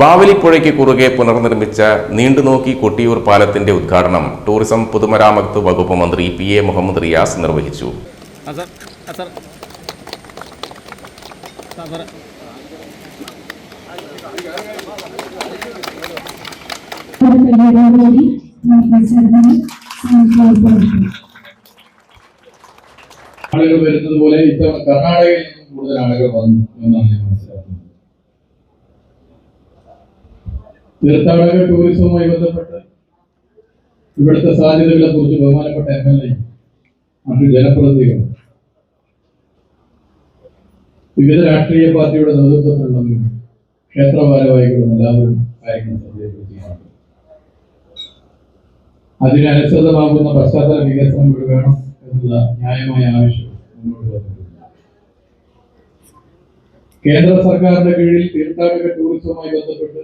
ബാവലിപ്പുഴയ്ക്ക് കുറുകെ പുനർനിർമ്മിച്ച നീണ്ടുനോക്കി കൊട്ടിയൂർ പാലത്തിന്റെ ഉദ്ഘാടനം ടൂറിസം പൊതുമരാമത്ത് വകുപ്പ് മന്ത്രി പി എ മുഹമ്മദ് റിയാസ് നിർവഹിച്ചു. ആളുകൾ വരുന്നത് പോലെ ഇത്തവണ കർണാടകയിൽ നിന്നും കൂടുതൽ ആളുകൾ വന്നു എന്നാണ് ഞാൻ മനസ്സിലാക്കുന്നത്. തീർത്ഥാടക ടൂറിസവുമായി ബന്ധപ്പെട്ട് ഇവിടുത്തെ സാധ്യതകളെ കുറിച്ച് ബഹുമാനപ്പെട്ട എം എൽ എ മറ്റു ജനപ്രതിനിധികളും വിവിധ രാഷ്ട്രീയ പാർട്ടിയുടെ നേതൃത്വത്തിലുള്ളവരും ക്ഷേത്ര ഭാരവാഹികളും എല്ലാവരും കാര്യങ്ങൾ ശ്രദ്ധയിൽപ്പെടുത്തിയിട്ടുണ്ട്. അതിനനുസൃതമാകുന്ന പശ്ചാത്തല വികസനം ഇവിടെ വേണം എന്നുള്ള ന്യായമായ ആവശ്യം മുന്നോട്ട് വന്നിട്ടുണ്ട്. കേന്ദ്ര സർക്കാരിന്റെ കീഴിൽ തീർത്ഥാടക ടൂറിസവുമായി ബന്ധപ്പെട്ട്